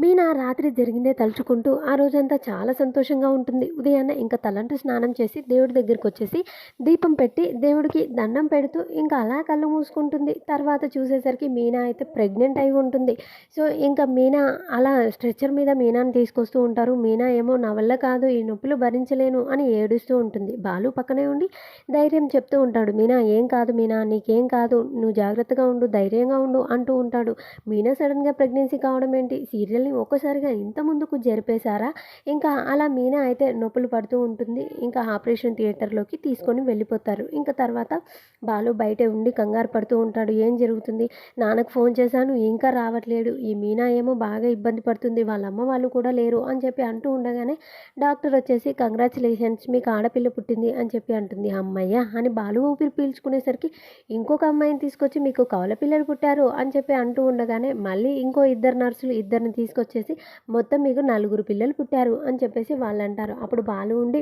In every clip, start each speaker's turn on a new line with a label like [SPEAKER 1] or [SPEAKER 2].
[SPEAKER 1] మీనా రాత్రి జరిగిందే తలుచుకుంటూ ఆ రోజంతా చాలా సంతోషంగా ఉంటుంది. ఉదయాన్నే ఇంకా తలంటు స్నానం చేసి దేవుడి దగ్గరికి వచ్చేసి దీపం పెట్టి దేవుడికి దండం పెడుతూ ఇంకా అలా కళ్ళు మూసుకుంటుంది. తర్వాత చూసేసరికి మీనా అయితే ప్రెగ్నెంట్ అయి ఉంటుంది. సో ఇంకా మీనా అలా స్ట్రెచ్చర్ మీద మీనాని తీసుకొస్తూ ఉంటారు. మీనా ఏమో నా వల్ల కాదు ఈ నొప్పులు భరించలేను అని ఏడుస్తూ ఉంటుంది. బాలు పక్కనే ఉండి ధైర్యం చెప్తూ ఉంటాడు. మీనా ఏం కాదు మీనా నీకేం కాదు. నువ్వు జాగ్రత్తగా ఉండు ధైర్యంగా ఉండు అంటూ ఉంటాడు. మీనా సడన్గా ప్రెగ్నెన్సీ కావడం ఏంటి? సీరియల్ పిల్లల్ని ఒక్కసారిగా ఇంత ముందుకు జరిపేశారా? ఇంకా అలా మీనా అయితే నొప్పులు పడుతూ ఉంటుంది. ఇంకా ఆపరేషన్ థియేటర్లోకి తీసుకొని వెళ్ళిపోతారు. ఇంకా తర్వాత బాలు బయటే ఉండి కంగారు పడుతూ ఉంటాడు. ఏం జరుగుతుంది? నాన్నకు ఫోన్ చేశాను ఇంకా రావట్లేడు. ఈ మీనా ఏమో బాగా ఇబ్బంది పడుతుంది. వాళ్ళ అమ్మ వాళ్ళు కూడా లేరు అని చెప్పి అంటూ ఉండగానే డాక్టర్ వచ్చేసి కంగ్రాచులేషన్స్ మీకు ఆడపిల్ల పుట్టింది అని చెప్పి అంటుంది. అమ్మయ్య అని బాలు ఊపిరి పీల్చుకునేసరికి ఇంకొక అమ్మాయిని తీసుకొచ్చి మీకు కవల పిల్లలు పుట్టారు అని చెప్పి అంటూ ఉండగానే మళ్ళీ ఇంకో ఇద్దరు నర్సులు ఇద్దరిని తీసుకు తీసుకొచ్చేసి మొత్తం మీకు నలుగురు పిల్లలు పుట్టారు అని చెప్పేసి వాళ్ళు అంటారు అప్పుడు బాలు ఉండి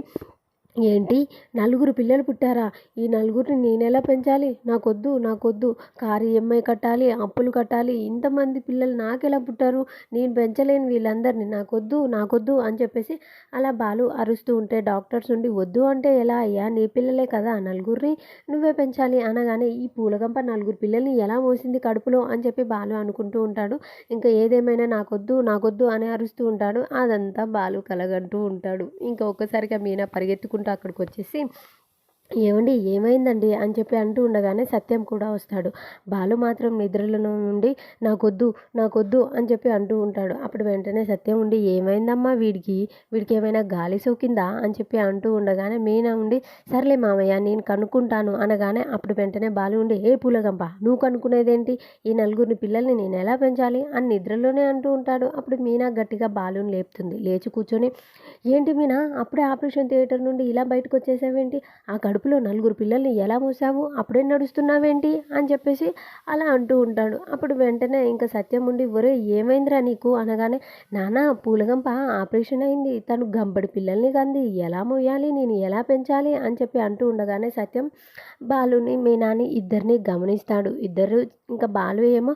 [SPEAKER 1] ఏంటి? నలుగురు పిల్లలు పుట్టారా? ఈ నలుగురిని నేనెలా పెంచాలి? నాకొద్దు నాకొద్దు. కారు ఈఎంఐ కట్టాలి అప్పులు కట్టాలి. ఇంతమంది పిల్లలు నాకెలా పుట్టారు? నేను పెంచలేను వీళ్ళందరినీ. నాకొద్దు నాకొద్దు అని చెప్పేసి అలా బాలు అరుస్తూ ఉంటే డాక్టర్స్ ఉండి వద్దు అంటే ఎలా అయ్యా? నీ పిల్లలే కదా నలుగురిని నువ్వే పెంచాలి అనగానే ఈ పూలగంప నలుగురు పిల్లల్ని ఎలా మోసింది కడుపులో అని చెప్పి బాలు అనుకుంటూ ఉంటాడు. ఇంకా ఏదేమైనా నాకొద్దు నాకొద్దు అని అరుస్తూ ఉంటాడు. అదంతా బాలు కలగంటూ ఉంటాడు. ఇంకా ఒక్కసారిగా మీనా పరిగెత్తుకుంటూ అక్కడికి వచ్చేసి ఏమండి ఏమైందండి? అని చెప్పి అంటూ ఉండగానే సత్యం కూడా వస్తాడు. బాలు మాత్రం నిద్రలో నుండి నాకొద్దు నాకొద్దు అని చెప్పి అంటూ ఉంటాడు. అప్పుడు వెంటనే సత్యం ఉండి ఏమైందమ్మా వీడికి? వీడికి ఏమైనా గాలి సోకిందా? అని చెప్పి అంటూ ఉండగానే మీనా ఉండి సర్లే మామయ్య నేను కనుక్కుంటాను అనగానే అప్పుడు వెంటనే బాలు ఉండి ఏ పూలగంప నువ్వు కనుక్కునేదేంటి? ఈ నలుగురిని పిల్లల్ని నేను ఎలా పెంచాలి? అని నిద్రలోనే అంటూ ఉంటాడు. అప్పుడు మీనా గట్టిగా బాలుని లేపుతుంది. లేచి కూర్చొని ఏంటి మీనా అప్పుడే ఆపరేషన్ థియేటర్ నుండి ఇలా బయటకు వచ్చేసావేంటి? ఆ కడుపు కడుపులో నలుగురు పిల్లల్ని ఎలా మోసావు? అప్పుడే నడుస్తున్నావేంటి? అని చెప్పేసి అలా అంటూ ఉంటాడు. అప్పుడు వెంటనే ఇంకా సత్యం ఉండి ఒరే ఏమైందిరా నీకు? అనగానే నానా పూలగంప ఆపరేషన్ అయింది. తను గంబడి పిల్లల్ని కంది. ఎలా మోయాలి? నేను ఎలా పెంచాలి? అని చెప్పి అంటూ ఉండగానే సత్యం బాలుని మీ నాని ఇద్దరిని గమనిస్తాడు. ఇద్దరు ఇంకా బాలు ఏమో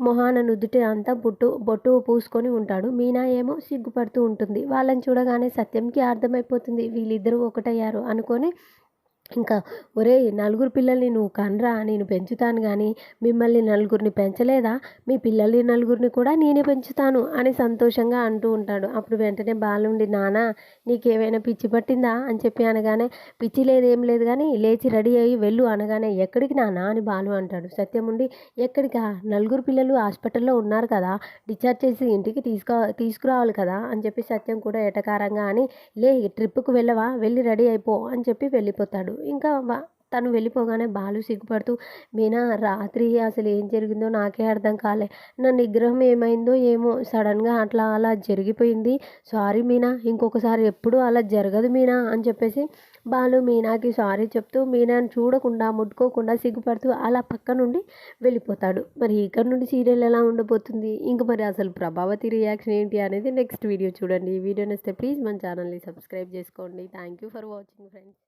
[SPEAKER 1] మొహాన నుదుటి అంతా బొట్టు బొట్టు పూసుకొని ఉంటాడు. మీనా ఏమో సిగ్గుపడుతూ ఉంటుంది. వాళ్ళని చూడగానే సత్యంకి అర్థమైపోతుంది. వీళ్ళిద్దరూ ఒకటయ్యారు అనుకొని ఇంకా ఒరే నలుగురు పిల్లల్ని నువ్వు కనరా నేను పెంచుతాను కానీ మిమ్మల్ని నలుగురిని పెంచలేదా? మీ పిల్లల్ని నలుగురిని కూడా నేనే పెంచుతాను అని సంతోషంగా అంటూ ఉంటాడు. అప్పుడు వెంటనే బాలుండి నానా నీకేమైనా పిచ్చి పట్టిందా? అని చెప్పి అనగానే పిచ్చి లేదేం లేదు కానీ లేచి రెడీ అయ్యి వెళ్ళు అనగానే ఎక్కడికి నానా? అని బాలు అంటాడు. సత్యం ఉండి ఎక్కడికా? నలుగురు పిల్లలు హాస్పిటల్లో ఉన్నారు కదా డిశ్చార్జ్ చేసి ఇంటికి తీసుకో తీసుకురావాలి కదా అని చెప్పి సత్యం కూడా ఎటకారంగా అని లే ట్రిప్కు వెళ్ళవా? వెళ్ళి రెడీ అయిపో అని చెప్పి వెళ్ళిపోతాడు. ఇంకా తను వెళ్ళిపోగానే బాలు సిగ్గుపడుతూ మీనా రాత్రి అసలు ఏం జరిగిందో నాకే అర్థం కాలే. నా నిగ్రహం ఏమైందో ఏమో సడన్గా అట్లా అలా జరిగిపోయింది. సారీ మీనా ఇంకొకసారి ఎప్పుడు అలా జరగదు మీనా అని చెప్పేసి బాలు మీనాకి సారీ చెప్తూ మీనాను చూడకుండా ముట్టుకోకుండా సిగ్గుపడుతూ అలా పక్క నుండి వెళ్ళిపోతాడు. మరి ఇక్కడ నుండి సీరియల్ ఎలా ఉండబోతుంది? ఇంక మరి అసలు ప్రభావతి రియాక్షన్ ఏంటి అనేది నెక్స్ట్ వీడియో చూడండి. ఈ వీడియో నచ్చితే ప్లీజ్ మన ఛానల్ని సబ్స్క్రైబ్ చేసుకోండి. Thank you for watching friends.